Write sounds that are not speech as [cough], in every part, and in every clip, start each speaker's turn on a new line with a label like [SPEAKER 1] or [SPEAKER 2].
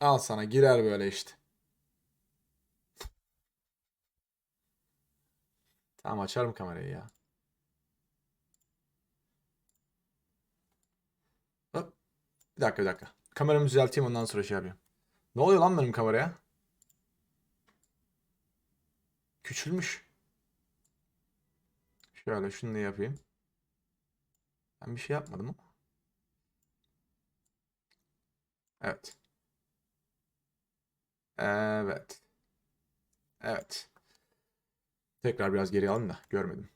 [SPEAKER 1] Al sana girer böyle işte. Tamam açarım kamerayı ya. Hop. Bir dakika bir dakika. Kameramı düzelteyim ondan sonra şey yapayım. Ne oluyor lan benim kameraya? Küçülmüş. Şöyle şunu da yapayım. Ben bir şey yapmadım ama. Evet. Evet. Evet. Tekrar biraz geri alayım da görmedim.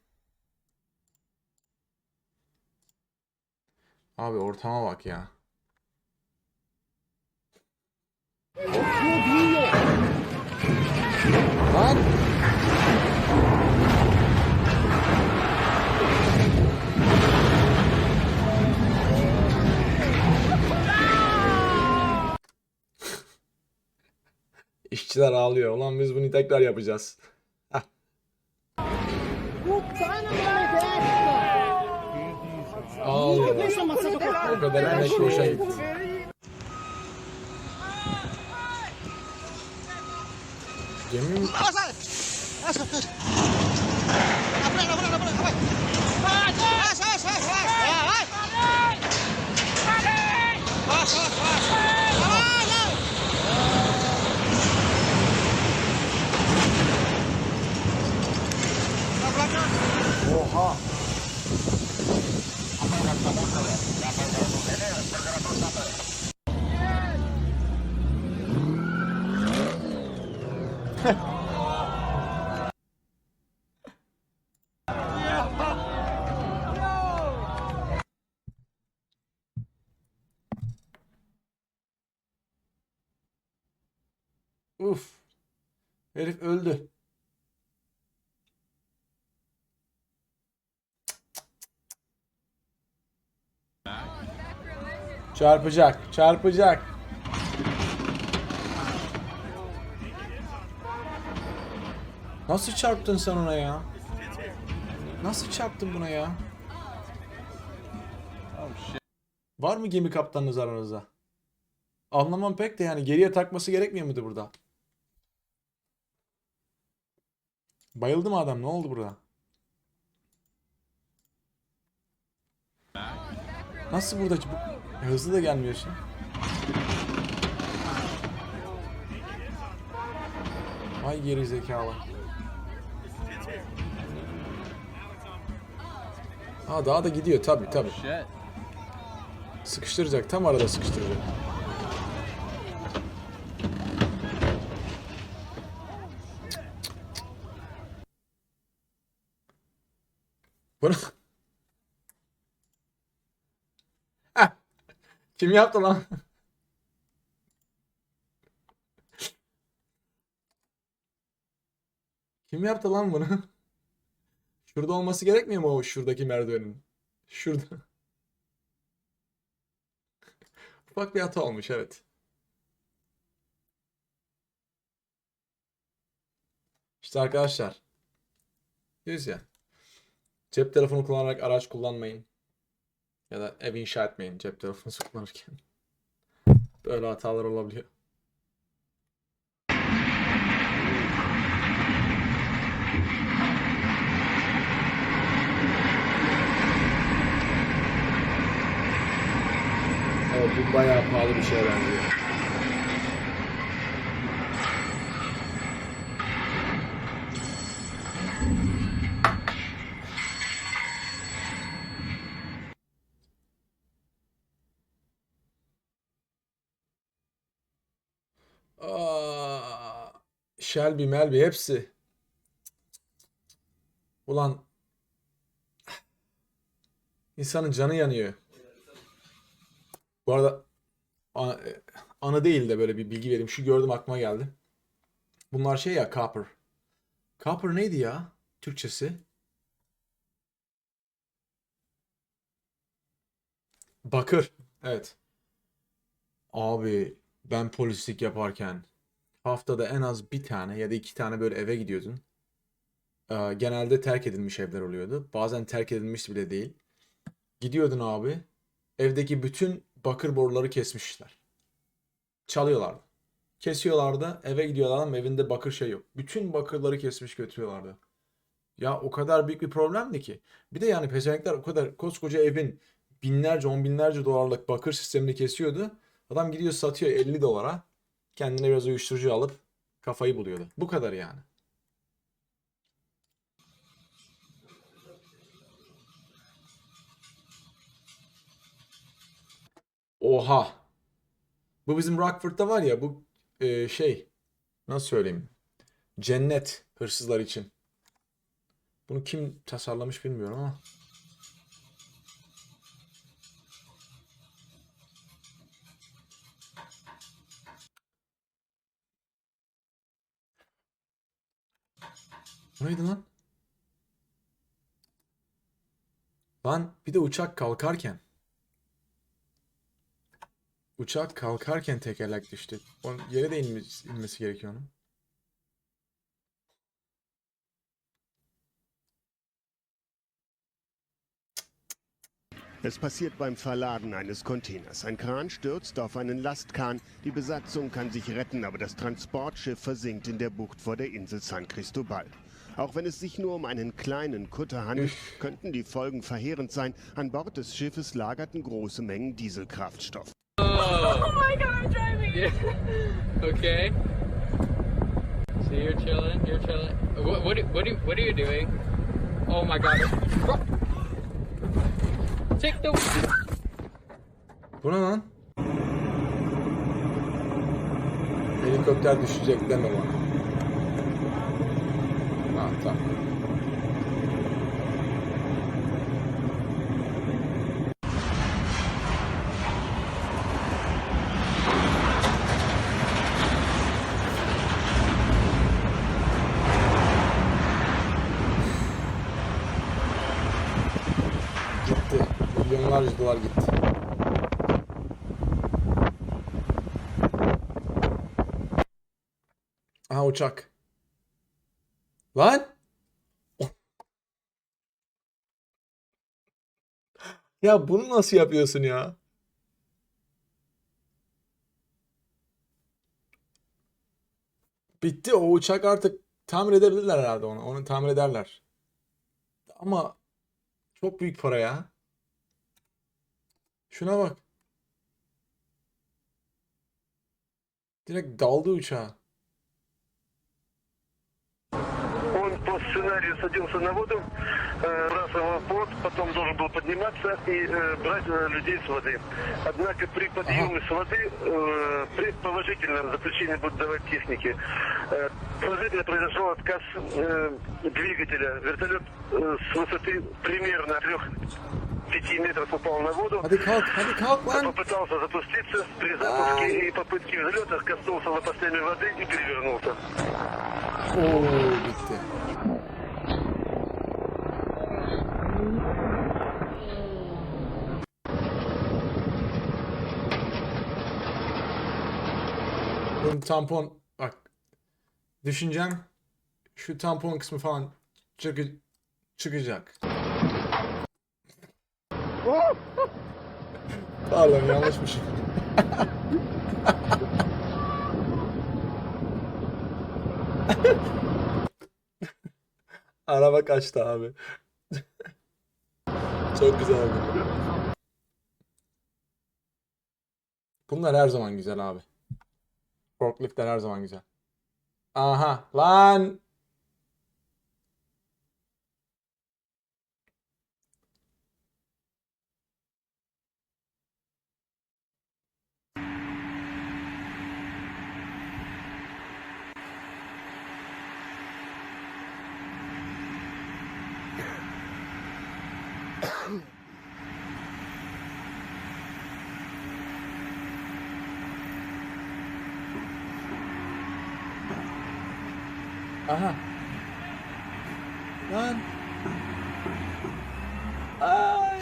[SPEAKER 1] Abi ortama bak ya. Lan! İşçiler ağlıyor. Ulan biz bunu tekrar yapacağız. Hah. Ağlıyorlar. O. Gemi mi? Herif öldü. Çarpacak, çarpacak. Nasıl çarptın sen ona ya? Nasıl çarptın buna ya? Var mı gemi kaptanınız aranızda? Anlamam pek de yani geriye takması gerekmiyor muydu burada? Bayıldı mı adam? Ne oldu burada? Nasıl burada? Bu... Hızlı da gelmiyorsun. Vay geri zekalı. Ha daha da gidiyor tabi tabi.
[SPEAKER 2] Shit.
[SPEAKER 1] Sıkıştıracak tam arada sıkıştıracak. Bunu. [laughs] Kim yaptı lan? Kim yaptı lan bunu? Şurada olması gerekmiyor mu o şuradaki merdivenin? Şurada. Ufak bir hata olmuş evet. İşte arkadaşlar. Diyoruz ya. Cep telefonu kullanarak araç kullanmayın. Ya da ev inşa etmeyin cep telefonu [laughs] kullanırken. Böyle hatalar olabiliyor. Evet bu bayağı pahalı bir şeye benziyor. Aa, Shelby, Melby hepsi. Ulan insanın canı yanıyor. Bu arada e, anı değil de böyle bir bilgi vereyim. Şu gördüm aklıma geldi. Bunlar şey ya copper. Copper neydi ya? Türkçesi. Bakır. Evet. Abi ben polislik yaparken haftada en az bir tane ya da iki tane böyle eve gidiyordun. Ee, genelde terk edilmiş evler oluyordu. Bazen terk edilmiş bile değil. Gidiyordun abi. Evdeki bütün bakır boruları kesmişler. Çalıyorlardı. Kesiyorlardı. Eve gidiyorlar ama evinde bakır şey yok. Bütün bakırları kesmiş götürüyorlardı. Ya o kadar büyük bir problemdi ki. Bir de yani pezevenkler o kadar koskoca evin binlerce on binlerce dolarlık bakır sistemini kesiyordu. Adam gidiyor satıyor 50 dolara. Kendine biraz uyuşturucu alıp kafayı buluyordu. Bu kadar yani. Oha. Bu bizim Rockford'da var ya bu e, şey nasıl söyleyeyim? Cennet hırsızlar için. Bunu kim tasarlamış bilmiyorum ama. Bu neydi lan? Lan bir de uçak kalkarken. Uçak kalkarken tekerlek düştü. Onun yere de inmesi, inmesi gerekiyor onun.
[SPEAKER 2] Es passiert beim Verladen eines Containers. Ein Kran stürzt auf einen Lastkahn. Die Besatzung kann sich retten, aber das Transportschiff versinkt in der Bucht vor der Insel San Cristobal. Auch wenn es sich nur um einen kleinen Kutter handelt, könnten die Folgen verheerend sein. An Bord des Schiffes lagerten große Mengen Dieselkraftstoff.
[SPEAKER 3] Oh my god, I'm driving!
[SPEAKER 4] Yeah. okay. So you're chilling. You're chilling. What what what, what are you doing? Oh my god. The.
[SPEAKER 1] Bu ne lan? Helikopter düşecek deme bana. Ha tamam. Gitti. Aha uçak. Lan! [gasps] Ya bunu nasıl yapıyorsun ya? Bitti o uçak artık tamir edebilirler herhalde onu. Onu tamir ederler. Ama çok büyük para ya. Şuna bak. Direkt daldı uçağa.
[SPEAKER 5] Он по сценарию садился на воду, э, бросал плот, потом должен был подниматься и э, брать э, людей с воды. Однако при подъеме с воды при положительном заключении будут давать техники. Положительно произошел отказ двигателя. Вертолет с высоты примерно 3-5 метров упал на воду.
[SPEAKER 1] Lan.
[SPEAKER 5] Попытался запуститься при запуске и попытке взлета коснулся лопастями воды и перевернулся.
[SPEAKER 1] Bunun tampon bak düşüncem şu tampon kısmı falan çıkı, çıkacak. [laughs] Pardon yanlışmış. [laughs] Araba kaçtı abi. [laughs] Çok güzel. Bunlar her zaman güzel abi. Forkliftler her zaman güzel. Aha lan. Aha. Lan. Ay.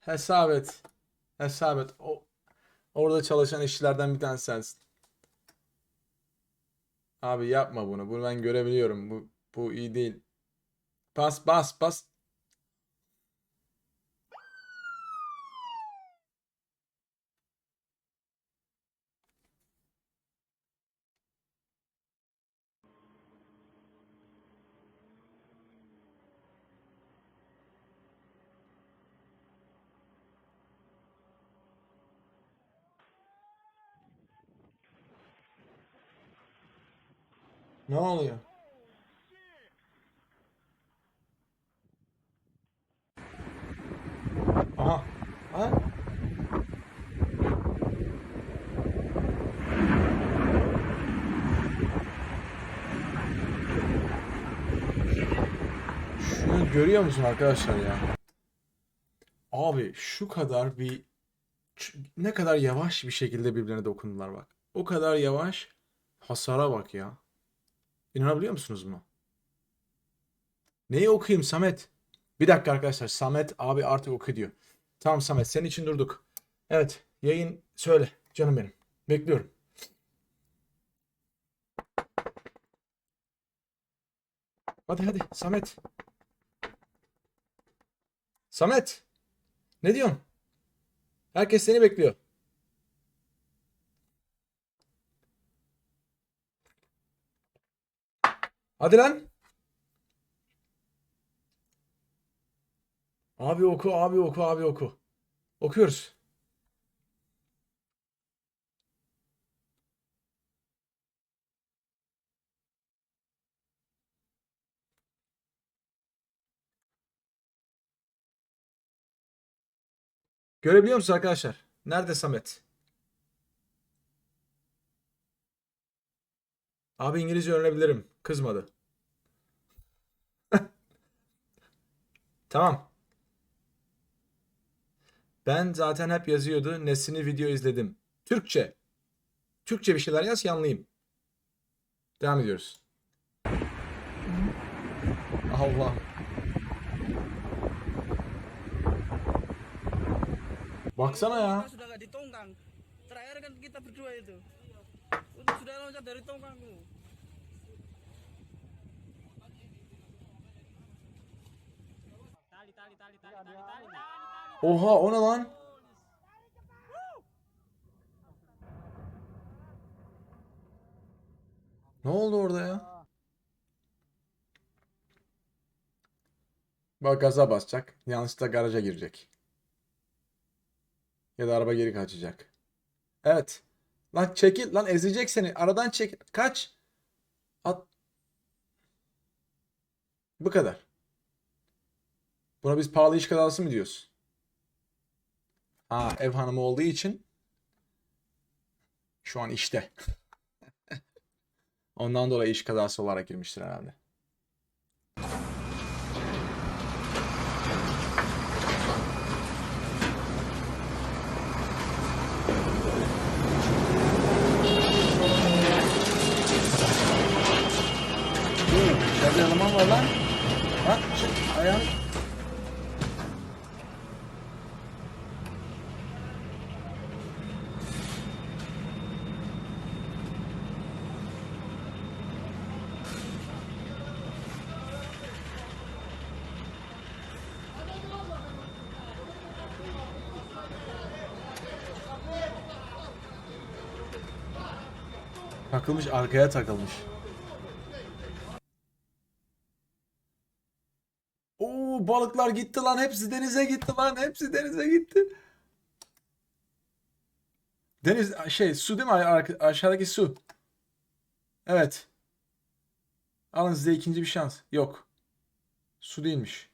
[SPEAKER 1] Hesap et. Hesap et. O, orada çalışan işçilerden bir tanesi sensin. Abi yapma bunu. Bunu ben görebiliyorum. Bu bu iyi değil. Bas bas bas. Ne oluyor? Aha. Ha? Şunu görüyor musun arkadaşlar ya? Abi şu kadar bir ne kadar yavaş bir şekilde birbirine dokundular bak. O kadar yavaş hasara bak ya. İnanabiliyor musunuz mu? Neyi okuyayım Samet? Bir dakika arkadaşlar. Samet abi artık oku diyor. Tamam Samet senin için durduk. Evet yayın söyle canım benim. Bekliyorum. Hadi hadi Samet. Samet. Ne diyorsun? Herkes seni bekliyor. Hadi lan. Abi oku, abi oku, abi oku. Okuyoruz. Görebiliyor musunuz arkadaşlar? Nerede Samet? Abi İngilizce öğrenebilirim. Kızmadı. [laughs] Tamam. Ben zaten hep yazıyordu. Nesini video izledim. Türkçe. Türkçe bir şeyler yaz yanlayayım. Devam ediyoruz. Allah. Baksana ya.
[SPEAKER 6] Terakhir kan kita berdua itu. Udah sudah loncat dari tongkangku.
[SPEAKER 1] Oha o ne lan? Ne oldu orada ya? Bak gaza basacak. Yanlışlıkla garaja girecek. Ya da araba geri kaçacak. Evet. Lan çekil. Lan ezecek seni. Aradan çekil. Kaç. At. Bu kadar. Buna biz pahalı iş kazası mı diyoruz? Ha, ev hanımı olduğu için şu an işte. [laughs] Ondan dolayı iş kazası olarak girmiştir herhalde. İçeride eleman var lan. Bak, şu ayağını Takılmış arkaya takılmış. Balıklar gitti lan hepsi denize gitti lan hepsi denize gitti. Deniz şey su değil mi aşağıdaki su. Evet. Alın size ikinci bir şans. Yok. Su değilmiş.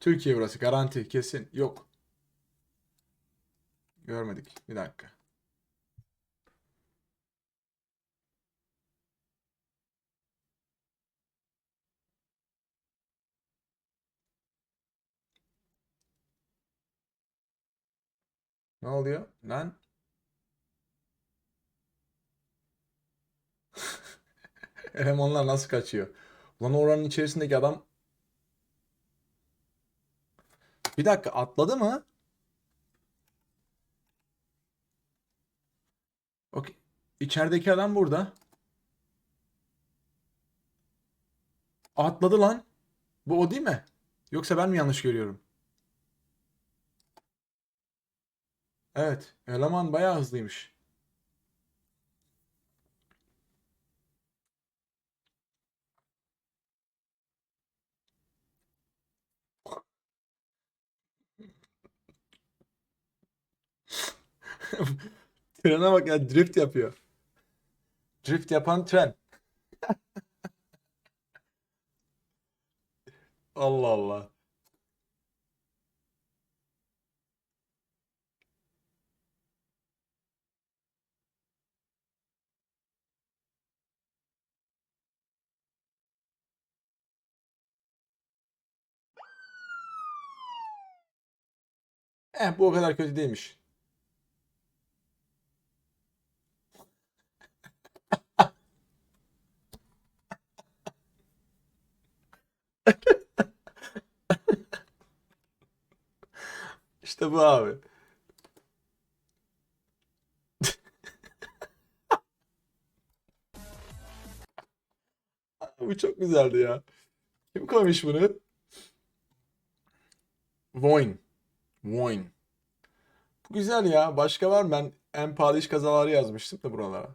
[SPEAKER 1] Türkiye burası garanti kesin. Yok. Görmedik. Bir dakika. Ne oluyor? Lan. [laughs] Elemanlar nasıl kaçıyor? Lan oranın içerisindeki adam Bir dakika atladı mı? Okey. İçerideki adam burada. Atladı lan. Bu o değil mi? Yoksa ben mi yanlış görüyorum? Evet. Eleman bayağı hızlıymış. [laughs] Trene bak ya drift yapıyor. Drift yapan tren. [laughs] Allah Allah. Eh bu o kadar kötü değilmiş. [laughs] İşte bu abi. [laughs] bu çok güzeldi ya. Kim koymuş bunu? Voin. Voin. Bu güzel ya. Başka var mı? Ben en pahalı iş kazaları yazmıştım da buralara.